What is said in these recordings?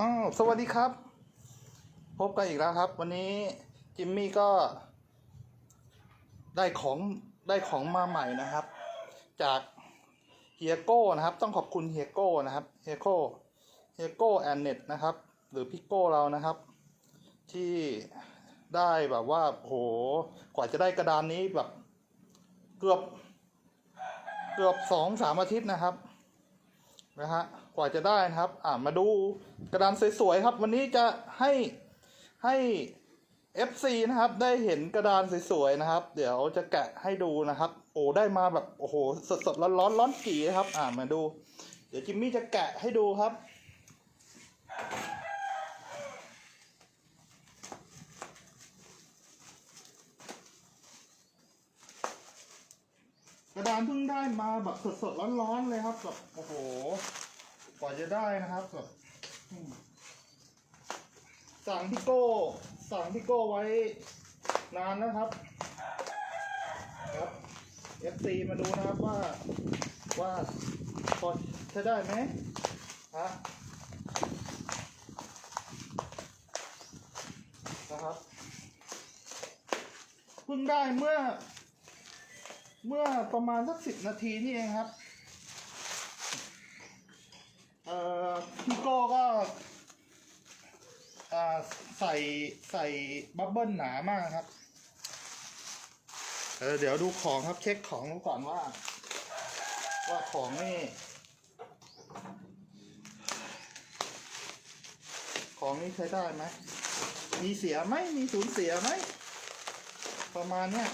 อ้าวสวัสดีครับ พบกันอีกแล้วครับ วันนี้จิมมี่ก็ ได้ของได้ของมาใหม่นะครับ จากเฮียโก้นะครับ ต้องขอบคุณเฮียโก้นะครับเฮียโก้เฮียโก้แอนเน็ตนะครับ หรือพี่โก้เรานะครับ ที่ได้แบบว่าโหกว่าจะได้กระดานนี้แบบ เกือบ เกือบสองสามอาทิตย์นะครับ นะฮะกว่าจะได้นะครับ อ่ามาดูกระดานสวยๆครับ วันนี้จะให้ให้ FC นะครับ ได้เห็นกระดานสวยๆนะครับ เดี๋ยวจะแกะให้ดูนะครับ โอ้ได้มาแบบโอ้โหสดๆร้อนๆร้อนกี่นะครับ อ่ามาดู เดี๋ยวจิมมี่จะแกะให้ดูครับ กระดานเพิ่งได้มาแบบสดๆร้อนๆเลยครับแบบโอ้โหกว่าจะได้นะครับแบบสั่งพี่โก้ สั่งพี่โก้ไว้นานแล้วครับครับ FC มาดูนะครับว่าว่าพอใช้ได้ไหมฮะนะครับเพิ่งได้เมื่อ เมื่อประมาณสักสิบนาทีนี่เองครับเอ่อพี่โก้ก็อ่าใส่ใส่บับเบิ้ลหนามากครับเออเดี๋ยวดูของครับเช็คของก่อนว่า ว่าของนี่ ของนี่ใช้ได้ไหมมีเสียไหมมีสูญเสียไหมประมาณเนี้ย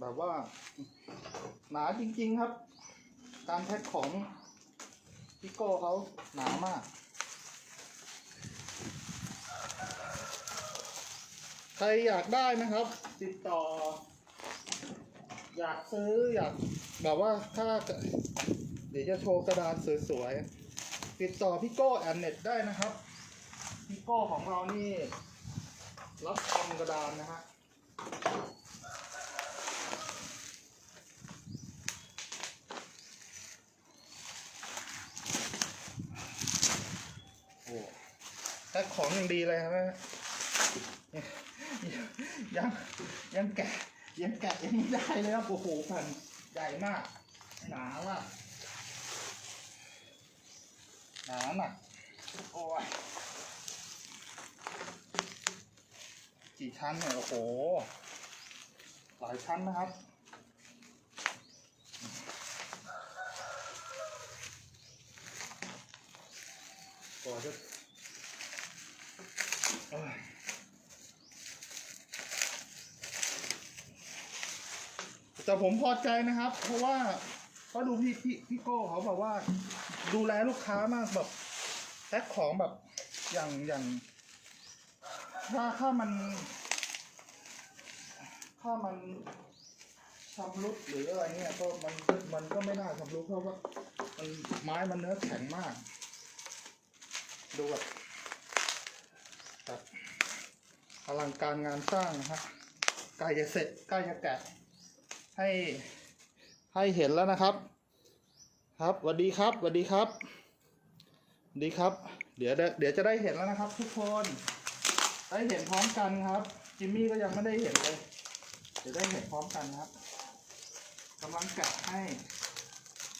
แบบว่า หนา จริงๆครับ การแพ็คของพี่โก้เขาหนามาก ใครอยากได้นะครับ ติดต่อ อยากซื้ออยากแบบว่าถ้าเดี๋ยวจะโชว์กระดานสวยๆ ติดต่อพี่โก้แอนเน็ตได้นะครับพี่โก้ของเรานี่ รับทำกระดานนะฮะ แพ็คของอย่างดีเลยครับยังยังแกะยังแกะยังไม่ได้เลยครับโอ้โหแผ่นใหญ่มาก หนามากหนาหนักโอ้ยกี่ชั้นเนี่ยโอ้โห หลายชั้นนะครับกว่าจะเอ้ย แต่ผมพอใจนะครับ เพราะว่าเพราะดูพี่พี่พี่โก้เขาแบบว่า ดูแลลูกค้ามากแบบแพ็คของแบบอย่างอย่าง ถ้าถ้ามัน ถ้ามันชำรุดหรืออะไรเนี่ยก็มันมันก็ไม่น่าชำรุดเพราะว่ามันไม้มันเนื้อแข็งมาก ดูแบบแบบอลังการงานสร้างนะฮะใกล้จะเสร็จใกล้จะแกะ ให้ให้เห็นแล้วนะครับ ครับสวัสดีครับสวัสดีครับสวัสดีครับ เดี๋ยวเดี๋ยวจะได้เห็นแล้วนะครับ ทุกคน ได้เห็นพร้อมกันครับ จิมมี่ก็ยังไม่ได้เห็นเลยเดี๋ยวได้เห็นพร้อมกันครับกำลังแกะให้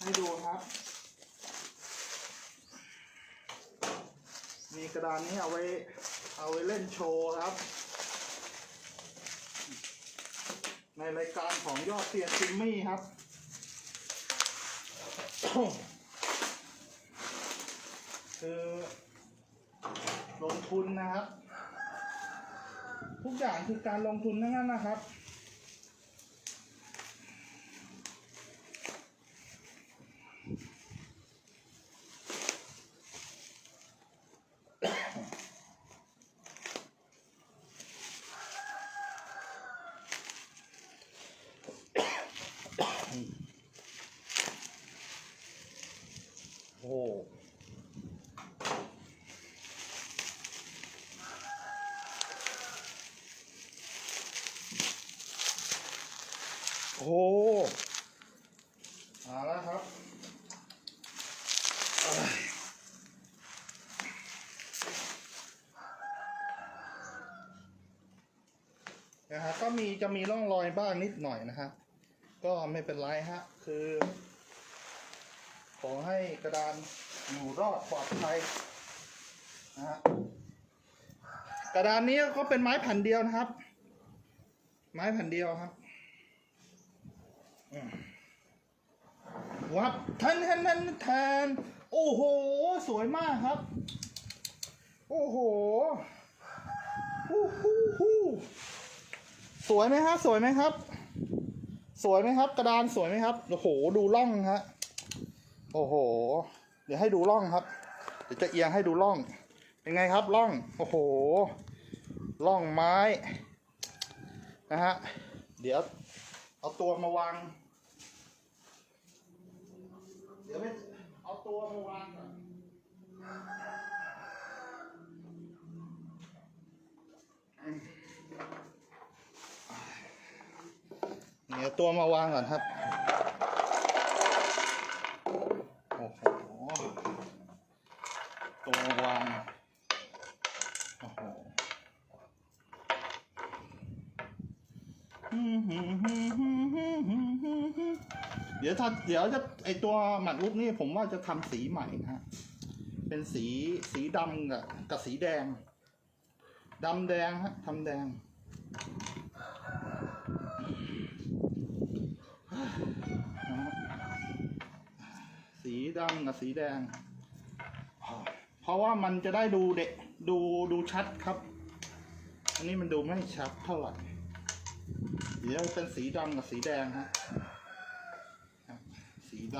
ให้ดูครับ มีกระดานนี้เอาไว้ เอาไว้เล่นโชว์ครับ ในรายการของยอดเตียนจิมมี่ครับ คือลงทุนนะครับ ทุกอย่างคือการลงทุนทั้งนั้นนะครับ โอ้โอ้มาแล้วครับนะฮะก็มีจะมีร่องรอยบ้างนิดหน่อยนะครับ ก็ไม่เป็นไรฮะ คือ ขอให้กระดานอยู่รอดปลอดภัยนะฮะกระดานนี้ก็เป็นไม้แผ่นเดียวนะครับ ไม้แผ่นเดียวครับวับทันทันทันแทนโอ้โห สวยมากครับ โอ้โหฮู้ฮู้ฮู้สวยไหมครับสวยไหมครับ สวยไหมครับ กระดานสวยไหมครับ โอ้โห ดูร่องฮะ โอ้โห เดี๋ยวให้ดูร่องครับ เดี๋ยวจะเอียงให้ดูร่อง เป็นไงครับร่อง โอ้โห ร่องไม้ นะฮะ เดี๋ยวเอาตัวมาวาง เดี๋ยวไม่เอาตัวมาวางก่อน เดี๋ยวตัวมาวางก่อนครับ โอ้โห ตัววาง โอ้โหเดี๋ยวถ้าเดี๋ยวจะไอตัวหมัดลูกนี่ผมว่าจะทำสีใหม่นะฮะ เป็นสีสีดำกับกับสีแดงดำแดงฮะทำแดง นะฮะสี ดำกับสีแดง เพราะว่ามันจะได้ดูเด็กดูดูชัดครับ อันนี้มันดูไม่ชัดเท่าไหร่ เดี๋ยวเป็นสีดำกับสีแดงฮะครับสีด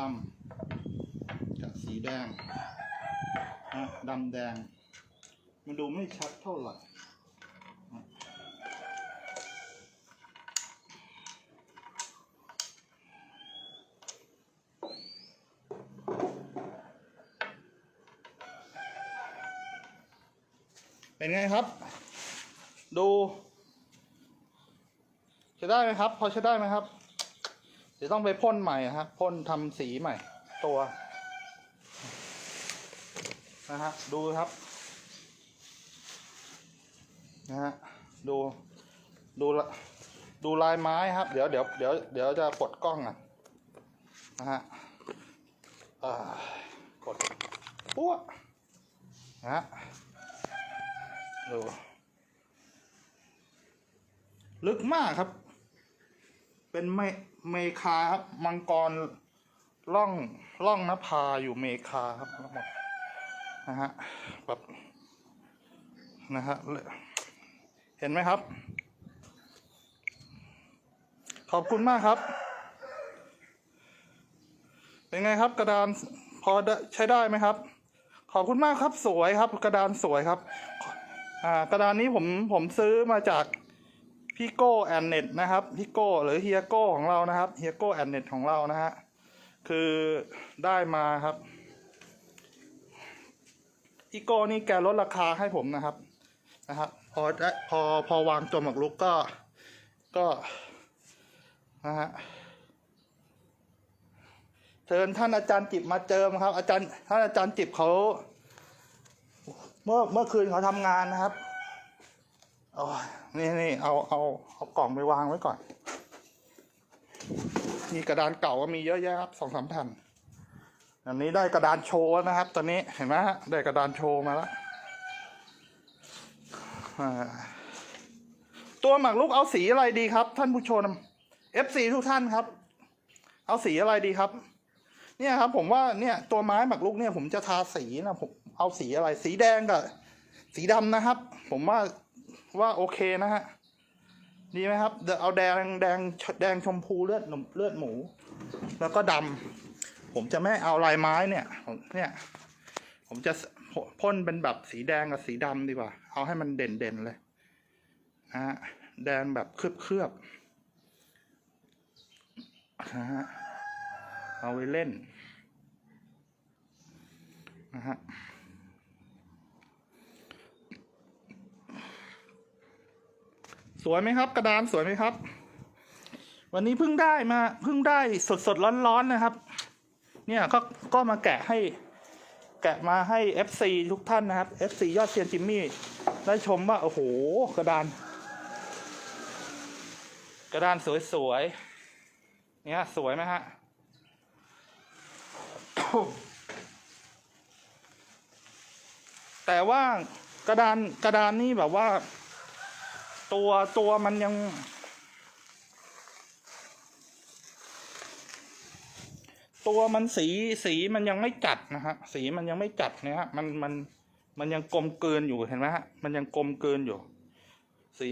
ำกับสีแดง ฮะดำแดง มันดูไม่ชัดเท่าไหร่ เป็นไงครับ ดูใช้ได้ไหมครับ พอใช้ได้ไหมครับ เดี๋ยวต้องไปพ่นใหม่ครับพ่นทำสีใหม่ ตัวนะฮะดูครับนะฮะดูดูละดูลายไม้ครับ เดี๋ยวเดี๋ยวเดี๋ยวเดี๋ยวจะปลดกล้องอะนะฮะอ่ากดปุ๊บนะฮะ ดูลึกมากครับ เป็นเมเมคาครับ มังกรล่องล่องนภาอยู่เมคาครับทั้งหมดนะฮะแบบนะฮะเห็นไหมครับ ขอบคุณมากครับ เป็นไงครับกระดานพอใช้ได้ไหมครับ ขอบคุณมากครับสวยครับ กระดานสวยครับ อ่ากระดานนี้ผมผมซื้อมาจากพี่โก้แอนเน็ตนะครับพี่โก้หรือเฮียโก้ของเรานะครับเฮียโก้แอนเน็ตของเรานะฮะคือได้มาครับพี่โก้นี่แกลดราคาให้ผมนะครับนะครับพอได้พอพอวางตัวหมากรุกก็ก็นะฮะเชิญท่านอาจารย์จิบมาเจิมครับ อาจารย์ท่านอาจารย์จิบเขา เมื่อเมื่อคืนเขาทำงานนะครับโอ้นี่นี่เอาเอาเอากล่องไปวางไว้ก่อน มีกระดานเก่าก็มีเยอะแยะครับสองสามแผ่นอันนี้ได้กระดานโชว์นะครับ ตอนนี้เห็นไหมฮะได้กระดานโชว์มาแล้วตัวหมากรุกเอาสีอะไรดีครับ ท่านผู้ชม FC ทุกท่านครับ เอาสีอะไรดีครับ เนี่ยครับผมว่าเนี่ยตัวไม้หมากรุกเนี่ยผมจะทาสีนะผมเอาสีอะไร สีแดงกับสีดำนะครับ ผมว่าว่าโอเคนะฮะดีไหมครับเดี๋ยวเอาแดงแดงแดงชมพูเลือดหนมเลือดหมู แล้วก็ดำผมจะไม่เอาลายไม้เนี่ยผมเนี่ย ผมจะพ่นเป็นแบบสีแดงกับสีดำดีกว่า เอาให้มันเด่นเด่นๆเลยนะฮะแดงแบบเคลือบเคลือบนะฮะ เอาไว้เล่นนะฮะสวยไหมครับ กระดานสวยไหมครับ วันนี้เพิ่งได้มาเพิ่งได้สดสดร้อนร้อนนะครับ เนี่ยก็ก็มาแกะให้ แกะมาให้ FC ทุกท่านนะครับ FC ยอดเซียนจิมมี่ได้ชมว่าโอ้โห กระดาน กระดานสวยๆเนี่ยสวยไหมฮะ แต่ว่ากระดานกระดานนี่แบบว่า ตัวตัวมันยัง ตัวมันสีสีมันยังไม่จัดนะฮะสีมันยังไม่จัดนะฮะมันมันมันยังกลมเกินอยู่เห็นไหมฮะมันยังกลมเกินอยู่ สี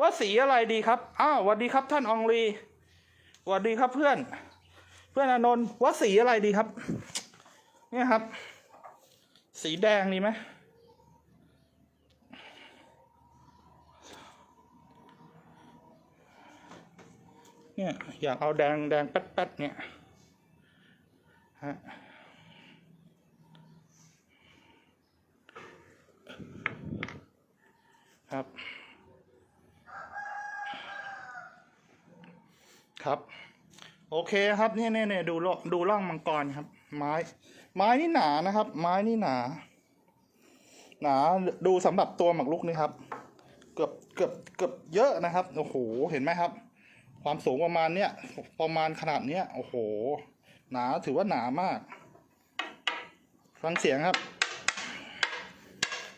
ว่าสีอะไรดีครับอ้าวสวัสดีครับท่านอองลี สวัสดีครับเพื่อน เพื่อนอนนท์ว่าสีอะไรดีครับ เนี่ยครับ สีแดงดีไหมเนี่ยอยากเอาแดงแดงแป๊ดๆเนี่ยฮะครับ ครับ โอเคครับเนี่ยเนี่ยเน่ดูร่องดูร่องมังกรครับ ไม้ ไม้นี่หนานะครับ ไม้นี่หนา หนาดูสำหรับตัวหมักลุกนี่ครับ เกือบเกือบเกือบเยอะนะครับโอ้โหเห็นไหมครับ ความสูงประมาณเนี้ยประมาณขนาดเนี้ยโอ้โห หนาถือว่าหนามาก ฟังเสียงครับ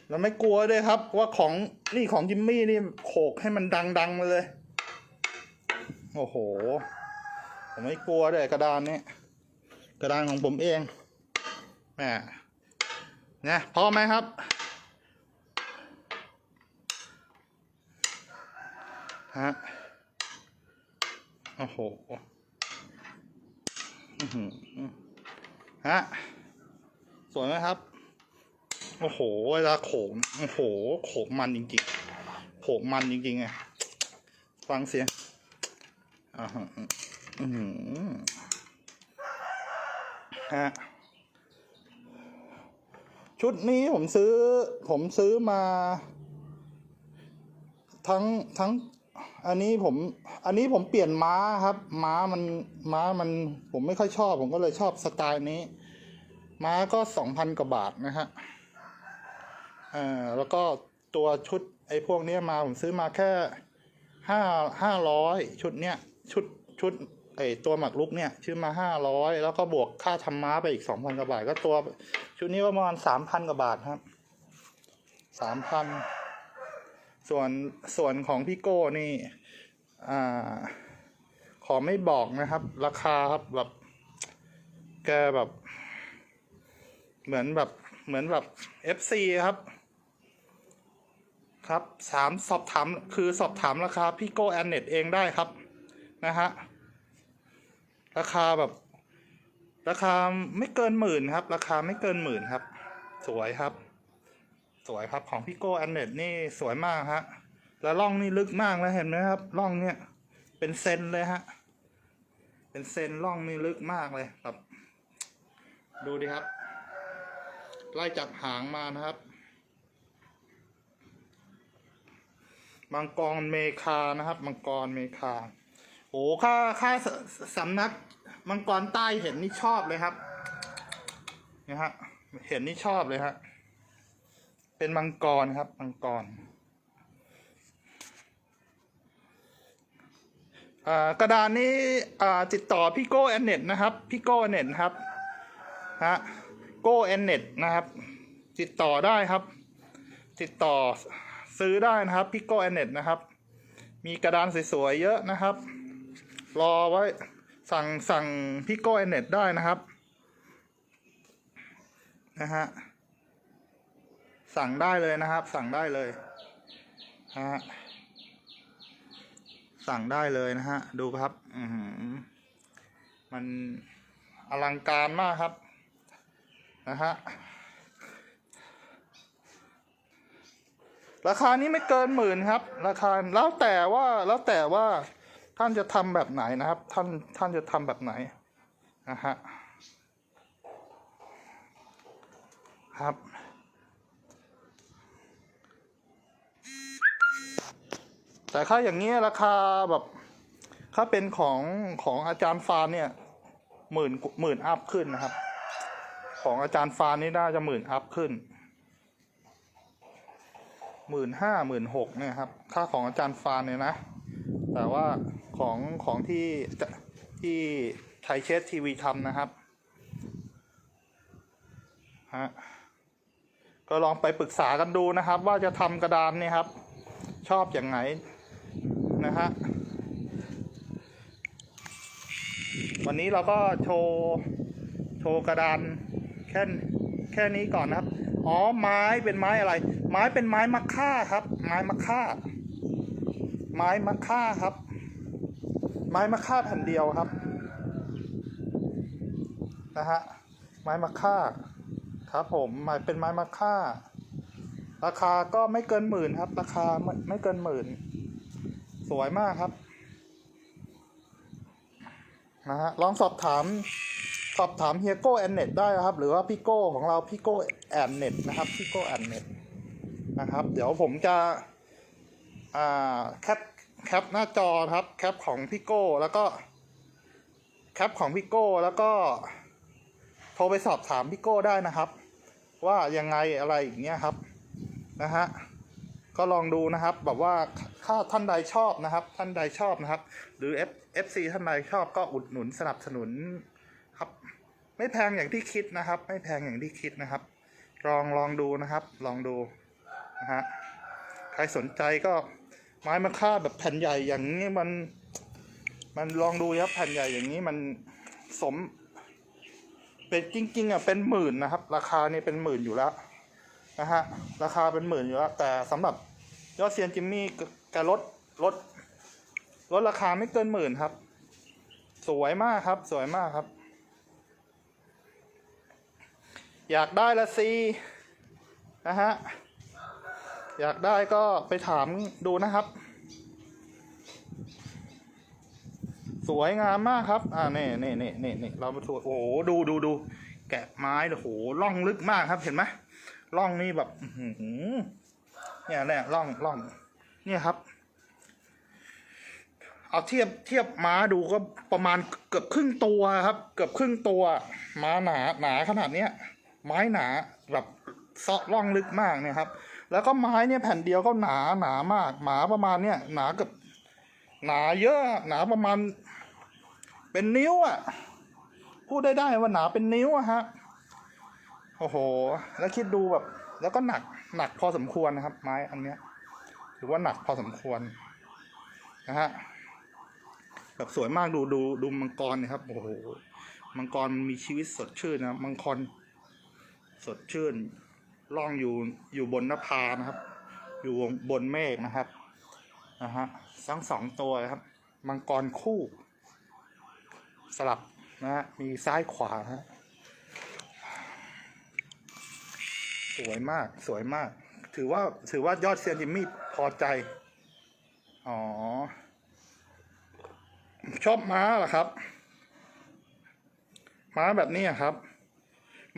เราไม่กลัวด้วยครับ ว่าของนี่ของจิมมี่นี่โขกให้มันดังๆมาเลย โอ้โห ผมไม่กลัวเลยกระดานนี้ กระดานของผมเองแหมเนี่ยพร้อมไหมครับ ฮะ โอ้โหฮะ สวยไหมครับ โอ้โห เวลาโขกโอ้โห โขกมันจริงๆ โขกมันจริงๆไงฟังเสียง ฮะอือหือฮะชุดนี้ผมซื้อ ผมซื้อมา ทั้งทั้ง อันนี้ผม อันนี้ผมเปลี่ยนม้าครับ ม้ามันม้ามัน ผมไม่ค่อยชอบ ผมก็เลยชอบสไตล์นี้ ม้าก็สองพันกว่าบาทนะฮะอ่อแล้วก็ตัวชุดไอ้พวกเนี้ยมาผมซื้อมาแค่ห้าห้าร้อยชุดเนี้ย ชุดชุดไอตัวหมักลุกเนี่ยซื้อมาห้าร้อยแล้วก็บวกค่าทำม้าไปอีกสองพันกว่าบาท ก็ตัว ชุดนี้ประมาณสามพันกว่าบาทครับสามพันส่วนส่วนของพี่โก้นี่อ่าขอไม่บอกนะครับ ราคาครับแบบ แกแบบ เหมือนแบบเหมือนแบบ FC ครับ ครับสามสอบถามคือสอบถามราคาพี่โก้แอนเน็ตเองได้ครับ นะฮะราคาแบบ ราคาไม่เกินหมื่นครับ ราคาไม่เกินหมื่นครับ สวยครับ สวยครับของพี่โก้แอนเน็ตนี่สวยมากฮะแล้วร่องนี่ลึกมากแล้วเห็นไหมครับร่องเนี่ยเป็นเซนเลยฮะเป็นเซนร่องนี่ลึกมากเลยแบบดูดิครับ ไล่จากหางมานะครับมังกรเมคานะครับ มังกรเมคา โอ้ค่าค่าสำนักมังกรใต้เห็นนี่ชอบเลยครับนี่ฮะเห็นนี่ชอบเลยฮะเป็นมังกรครับมังกรอ่ากระดานนี้อ่าติดต่อพี่โก้แอนเน็ตนะครับพี่โก้แอนเน็ตครับฮะโก้แอนเน็ตนะครับ ติดต่อได้ครับ ติดต่อซื้อได้นะครับพี่โก้แอนเน็ตนะครับ มีกระดานสวยๆเยอะนะครับ รอไว้ สั่งสั่งพี่โก้อนเน็ตได้นะครับ นะฮะ สั่งได้เลยนะครับ สั่งได้เลยฮะสั่งได้เลยนะฮะ ดูครับ อืมันอลังการมากครับ นะฮะ ราคานี้ไม่เกินหมื่นครับ ราคาแล้วแต่ว่าแล้วแต่ว่า ท่านจะทำแบบไหนนะครับ ท่านท่านจะทำแบบไหนนะฮะครับแต่ค่าอย่างนี้ยราคาแบบถ้าเป็นของของอาจารย์ฟานเนี่ยหมื่นหมื่นอัพขึ้นนะครับ ของอาจารย์ฟานนี่น่าจะหมื่นอัพขึ้นหมื่นห้าหมื่นหกเนี่ยครับ ค่าของอาจารย์ฟานเนี่ยนะ แต่ว่าของของที่ที่ไทยเชสทีวีทำนะครับฮะก็ลองไปปรึกษากันดูนะครับ ว่าจะทำกระดานนี่ครับ ชอบอย่างไหนนะฮะวันนี้เราก็โชว์โชว์กระดานแค่แค่นี้ก่อนนะครับ อ๋อไม้เป็นไม้อะไร ไม้เป็นไม้มะค่าครับ ไม้มะค่า ไม้มะค่าครับ ไม้มะค่าแผ่นเดียวครับนะฮะไม้มะค่าครับผมไม้เป็นไม้มะค่า ราคาก็ไม่เกินหมื่นครับ ราคาไม่ไม่เกินหมื่น สวยมากครับนะฮะลองสอบถามสอบถามเฮียโก้แอนเน็ตได้นะครับ หรือว่าพี่โก้ของเราพี่โก้แอนเน็ตนะครับพี่โก้แอนเน็ตนะครับ เดี๋ยวผมจะ แคปแคปหน้าจอครับแคปของพี่โก้แล้วก็แคปของพี่โก้แล้วก็โทรไปสอบถามพี่โก้ได้นะครับ ว่ายังไงอะไรอย่างเงี้ยครับนะฮะก็ลองดูนะครับแบบว่าถ้าท่านใดชอบนะครับ ท่านใดชอบนะครับ หรือ F FC ท่านใดชอบก็อุดหนุนสนับสนุนครับ ไม่แพงอย่างที่คิดนะครับ ไม่แพงอย่างที่คิดนะครับ ลองลองดูนะครับ ลองดูนะฮะใครสนใจก็ ไม้มะค่าแบบแผ่นใหญ่อย่างนี้มัน มันลองดูครับแผ่นใหญ่อย่างนี้มันสม เป็นจริง ๆอะเป็นหมื่นนะครับ ราคาเนี่ยเป็นหมื่นอยู่แล้วนะฮะราคาเป็นหมื่นอยู่แล้วแต่สำหรับยอดเซียนจิมมี่แกลดลดลดราคาไม่เกินหมื่นครับ สวยมากครับ สวยมากครับ อยากได้ละซีนะฮะ อยากได้ก็ไปถามดูนะครับ สวยงามมากครับ อ่านี่นี่นี่นี่นี่เรามาดูโอ้โหดูดูดูแกะไม้โอ้โหร่องลึกมากครับ เห็นไหมร่องนี่แบบหือเนี่ยเนี่ยร่องร่องเนี่ยครับ เอาเทียบเทียบม้าดูก็ประมาณเกือบครึ่งตัวครับ เกือบครึ่งตัว ม้าหนาหนาขนาดเนี้ย ไม้หนาแบบเซาะร่องลึกมากเนี่ยครับ แล้วก็ไม้เนี่ยแผ่นเดียวก็หนาหนามากหมาประมาณเนี่ยหนากือบหนาเยอะหนาประมาณ เป็นนิ้วอะพูดได้ได้ว่าหนาเป็นนิ้วอะฮะโอ้โห แล้วคิดดูแบบ แล้วก็หนักหนักพอสมควรนะครับ ไม้อันเนี้ยถือว่าหนักพอสมควรนะฮะแบบสวยมากดูดูดูมังกรนะครับโอ้โหมังกรมีชีวิตสดชื่นนะครับมังกรสดชื่น ล่องอยู่อยู่บนนภานะครับ อยู่บนเมฆนะครับนะฮะทั้งสองตัวครับ มังกรคู่ สลับนะฮะมีซ้ายขวาฮะสวยมากสวยมาก ถือว่าถือว่ายอดเซียนจิมมี่พอใจ อ๋อ ชอบม้าเหรอครับ ม้าแบบนี้ครับ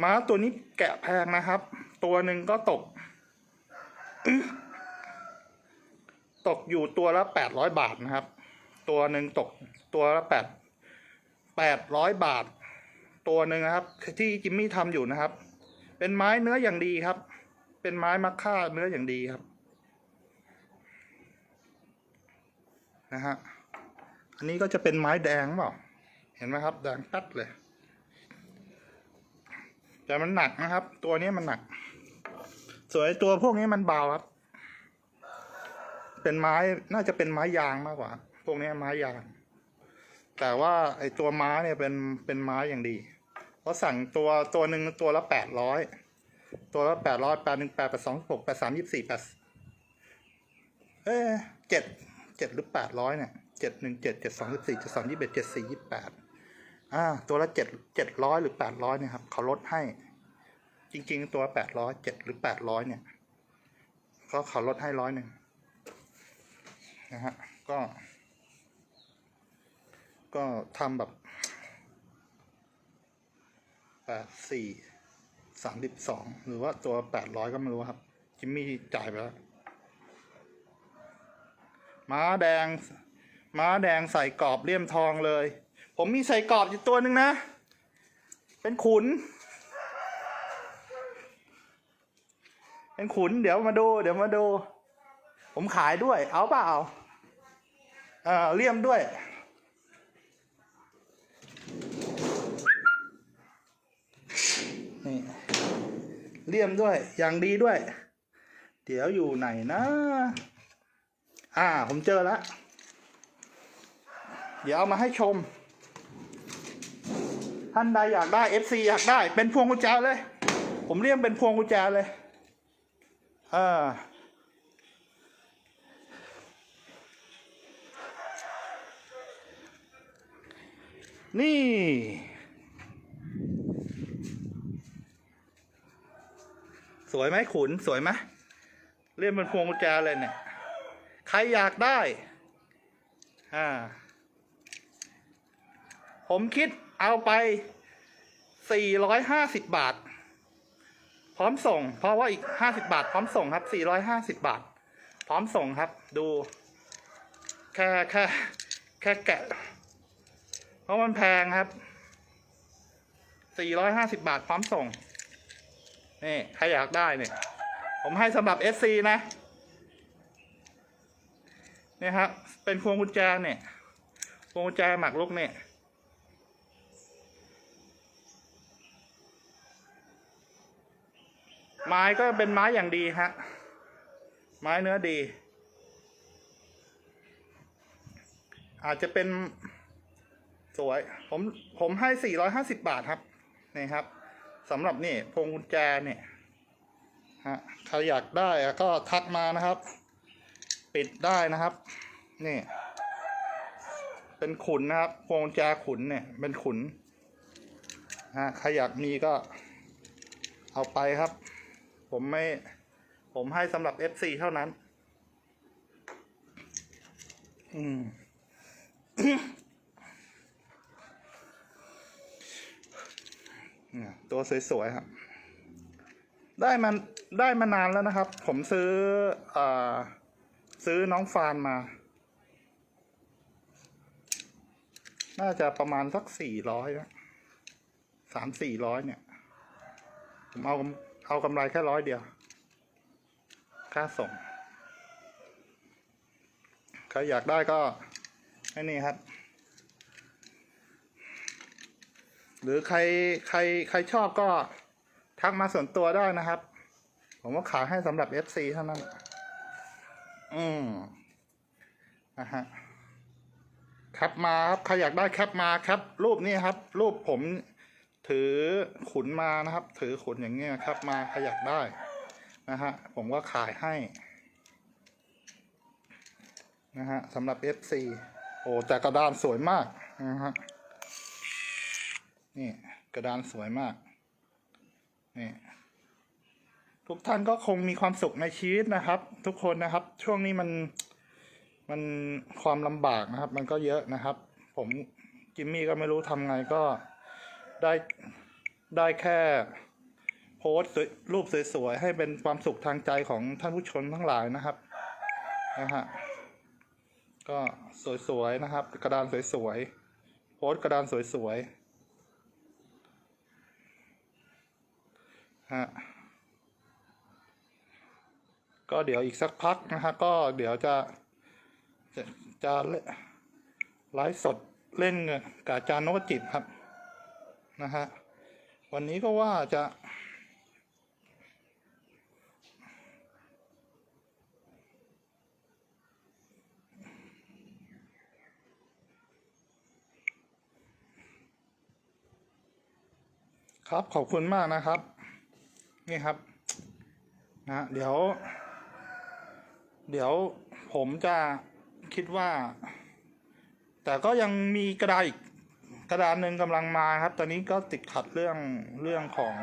ม้าตัวนี้แกะแพงนะครับ ตัวหนึ่งก็ตก ตกอยู่ตัวละแปดร้อยบาทนะครับ ตัวหนึ่งตกตัวละแปดแปดร้อยบาท ตัวหนึ่งนะครับ ที่จิมมี่ทำอยู่นะครับ เป็นไม้เนื้ออย่างดีครับ เป็นไม้มักค่าเนื้ออย่างดีครับ นะฮะอันนี้ก็จะเป็นไม้แดงเปล่า เห็นไหมครับแดงปัดเลย แต่มันหนักนะครับ ตัวนี้มันหนัก ส่วนตัวพวกนี้มันเบาครับ เป็นไม้น่าจะเป็นไม้ยางมากกว่า พวกนี้ไม้ยาง แต่ว่าไอ้ตัวม้าเนี่ยเป็นเป็นไม้อย่างดีเพราะสั่งตัวตัวหนึ่งตัวละแปดร้อยตัวละแปดร้อยแปดหนึ่งแปดแปดสองหกแปดสามยี่สิบสี่แปดเอ้เจ็ดเจ็ดหรือแปดร้อยเนี่ยเจ็ดหนึ่งเจ็ดเจ็ดสองสิบสี่เจ็ดสองยี่สิบเอ็ดเจ็ดสี่ยี่สิบแปด อ่า ตัวละเจ็ดเจ็ดร้อยหรือแปดร้อยเนี่ยครับ เขาลดให้ จริง ๆ ตัวแปดร้อยเจ็ดหรือแปดร้อยเนี่ยก็เขาลดให้ร้อยหนึ่งนะฮะ ก็ ก็ทำแบบแปดสี่สามสิบสองหรือว่าตัวแปดร้อยก็ไม่รู้ครับจิมมี่จ่ายไปแล้วม้าแดง ม้าแดงใส่กรอบเลี่ยมทองเลย ผมมีใส่กรอบอยู่ตัวหนึ่งนะ เป็นขุน เป็นขุน เดี๋ยวมาดู เดี๋ยวมาดู ผมขายด้วย เอาเปล่า เออเลี่ยมด้วย นี่ เลี่ยมด้วย อย่างดีด้วย เดี๋ยวอยู่ไหนนะ อ่า ผมเจอแล้ว เดี๋ยวเอามาให้ชม ท่านใดอยากได้ FC อยากได้ เป็นพวงกุญแจเลย ผมเรียกเป็นพวงกุญแจเลยอ่านี่ สวยไหมขุนสวยไหมเรียกเป็นพวงกุญแจเลยเนี่ย ใครอยากได้ อ่า ผมคิด เอาไป 450 บาท พร้อมส่ง เพราะว่าอีก 50 บาท พร้อมส่งครับ 450 บาท พร้อมส่งครับ ดู แค่แค่แค่แกะ เพราะมันแพงครับ 450 บาท พร้อมส่ง นี่ ใครอยากได้เนี่ย ผมให้สำหรับ SC นะ เนี่ยครับ เป็นพวงกุญแจเนี่ยพวงกุญแจหมักลุกเนี่ย ไม้ก็เป็นไม้อย่างดีฮะ ไม้เนื้อดี อาจจะเป็นสวย ผมผมให้ 450 บาทครับ นี่ครับสำหรับนี่พวงกุญแจเนี่ยฮะใครอยากได้ก็ทักมานะครับ ปิดได้นะครับ นี่ เป็นขุนนะครับ พวงกุญแจขุนเนี่ย เป็นขุนฮะใครอยากมีก็เอาไปครับ ผมไม่ ผมให้สำหรับ FC เท่านั้น อืม ตัวสวยๆครับ ได้มันได้มานานแล้วนะครับ ผมซื้ออซื้อน้องฟานมา น่าจะประมาณสักสี่ร้อยสามสี่ร้อยเนี่ย ผมเอา เอากำไรแค่ร้อยเดียว ค่าส่ง ใครอยากได้ก็ให้นี่ครับ หรือใครใครใครชอบก็ทักมาส่วนตัวได้นะครับ ผมว่าขายให้สำหรับ FC เท่านั้น อืมนะฮะแคปมาครับ ใครอยากได้แคปมาแคปรูปนี้ครับ รูปผม ถือขุนมานะครับ ถือขุนอย่างเงี้ยครับ มาใครอยากได้นะฮะผมก็ขายให้นะฮะสำหรับ FC โอ้แต่กระดานสวยมากนะฮะนี่กระดานสวยมากนี่ทุกท่านก็คงมีความสุขในชีวิตนะครับ ทุกคนนะครับ ช่วงนี้มันมันความลำบากนะครับ มันก็เยอะนะครับ ผมจิมมี่ก็ไม่รู้ทำไงก็ ได้ได้แค่โพสต์รูปสวยๆให้เป็นความสุขทางใจของท่านผู้ชมทั้งหลายนะครับนะฮะก็สวยๆนะครับ กระดานสวยๆโพสต์กระดานสวยๆฮะก็เดี๋ยวอีกสักพักนะฮะก็เดี๋ยวจะจะจะเล่นไลฟ์สดเล่นกับอาจารย์นวจิตครับ นะฮะ วันนี้ก็ว่าจะ ครับขอบคุณมากนะครับ นี่ครับ นะเดี๋ยว เดี๋ยวผมจะคิดว่า แต่ก็ยังมีกระดาษอีก กระดานหนึ่งกำลังมาครับ ตอนนี้ก็ติดขัดเรื่องเรื่องของ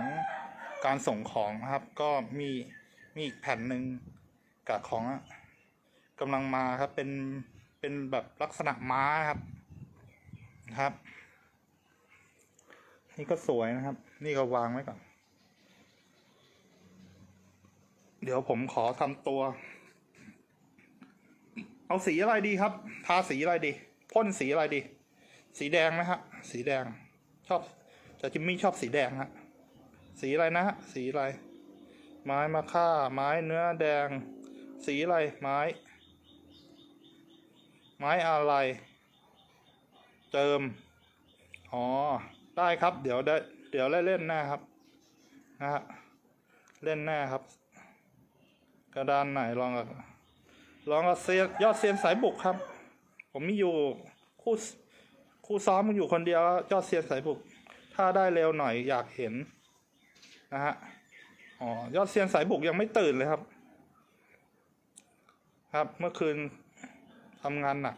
การส่งของครับ ก็มีมีอีกแผ่นหนึ่งกับของกำลังมาครับ เป็นเป็นแบบลักษณะม้าครับครับ นี่ก็สวยนะครับ นี่ก็วางไว้ก่อน เดี๋ยวผมขอทำตัว เอาสีอะไรดีครับ ทาสีอะไรดี พ่นสีอะไรดี สีแดงนะฮะ สีแดง ชอบ แต่จิมมี่ชอบสีแดงฮะ สีอะไรนะฮะ สีอะไร ไม้มะค่า ไม้เนื้อแดง สีอะไร ไม้ ไม้อะไร เติม อ๋อ ได้ครับ เดี๋ยวได้ เดี๋ยวเล่นแน่ครับ นะฮะ เล่นแน่ครับ กระดานไหนลองกับลองกับเซียนยอดเซียนสายบุกครับ ผมมีอยู่คู่ ครูซ้อมมันอยู่คนเดียวยอดเซียนสายบุก ถ้าได้เร็วหน่อยอยากเห็นนะฮะอ๋อยอดเซียนสายบุกยังไม่ตื่นเลยครับ ครับเมื่อคืนทำงานหนัก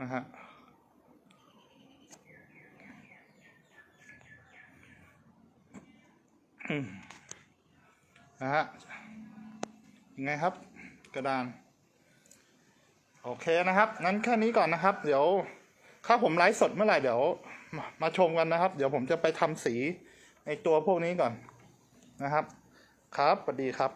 นะฮะนะฮะยังไงครับ กระดาน โอเคนะครับ งั้นแค่นี้ก่อนนะครับ เดี๋ยว ถ้าผมไลฟ์สดเมื่อไหร่เดี๋ยวมาชมกันนะครับ เดี๋ยวผมจะไปทำสีในตัวพวกนี้ก่อนนะครับ ครับสวัสดีครับ